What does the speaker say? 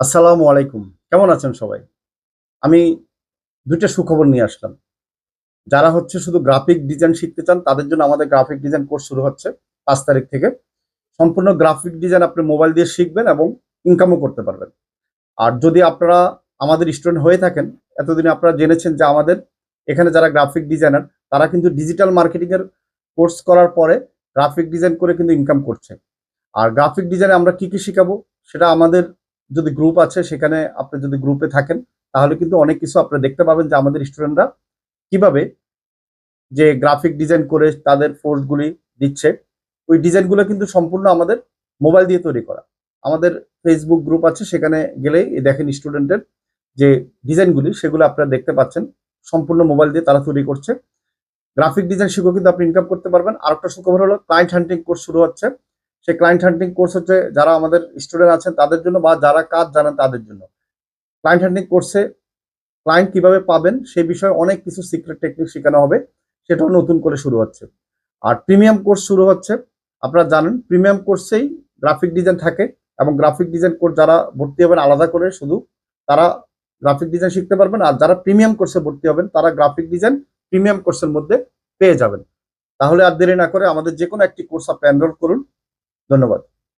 আসসালামু আলাইকুম। কেমন আছেন সবাই? আমি দুইটা সুখবর নিয়ে আসলাম। যারা হচ্ছে শুধু গ্রাফিক ডিজাইন শিখতে চান, তাদের জন্য আমাদের গ্রাফিক ডিজাইন কোর্স শুরু হচ্ছে পাঁচ তারিখ থেকে। সম্পূর্ণ গ্রাফিক ডিজাইন আপনি মোবাইল দিয়ে শিখবেন এবং ইনকামও করতে পারবেন। আর যদি আপনারা আমাদের স্টুডেন্ট হয়ে থাকেন, এতদিনে আপনারা জেনেছেন যে আমাদের এখানে যারা গ্রাফিক ডিজাইনার তারা কিন্তু ডিজিটাল মার্কেটিংয়ের কোর্স করার পরে গ্রাফিক ডিজাইন করে কিন্তু ইনকাম করছে। আর গ্রাফিক ডিজাইনে আমরা কি কি শিখাবো, সেটা আমাদের যদি গ্রুপ আছে, সেখানে আপনি যদি গ্রুপে থাকেন, তাহলে কিন্তু অনেক কিছু আপনি দেখতে পাবেন যে আমাদের স্টুডেন্টরা কীভাবে যে গ্রাফিক ডিজাইন করে তাদের ফোর্সগুলি দিচ্ছে। ওই ডিজাইনগুলো কিন্তু সম্পূর্ণ আমাদের মোবাইল দিয়ে তৈরি করা। আমাদের ফেসবুক গ্রুপ আছে, সেখানে গেলেই দেখেন স্টুডেন্টের যে ডিজাইনগুলি সেগুলো আপনারা দেখতে পাচ্ছেন। সম্পূর্ণ মোবাইল দিয়ে তারা তৈরি করছে। গ্রাফিক ডিজাইন শিখেও কিন্তু আপনি ইনকাম করতে পারবেন। আর একটা সুখবর হলো ক্লায়েন্ট হান্টিং কোর্স শুরু হচ্ছে। সেই ক্লায়েন্ট হান্টিং কোর্স হচ্ছে, যারা আমাদের স্টুডেন্ট আছেন, তাদের জন্য বা যারা কাজ জানেন তাদের জন্য। ক্লায়েন্ট হান্টিং কোর্সে ক্লায়েন্ট কীভাবে পাবেন, সেই বিষয়ে অনেক কিছু সিক্রেট টেকনিক শেখানো হবে সেটাও নতুন করে শুরু হচ্ছে। আর প্রিমিয়াম কোর্স শুরু হচ্ছে, আপনারা জানেন প্রিমিয়াম কোর্সেই গ্রাফিক ডিজাইন থাকে এবং গ্রাফিক ডিজাইন কোর্স যারা ভর্তি হবেন আলাদা করে শুধু, তারা গ্রাফিক ডিজাইন শিখতে পারবেন আর যারা প্রিমিয়াম কোর্সে ভর্তি হবেন, তারা গ্রাফিক ডিজাইন প্রিমিয়াম কোর্সের মধ্যে পেয়ে যাবেন। তাহলে আর দেরি না করে আমাদের যে কোনো একটি কোর্স আপনি এনরোল করুন। ধন্যবাদ।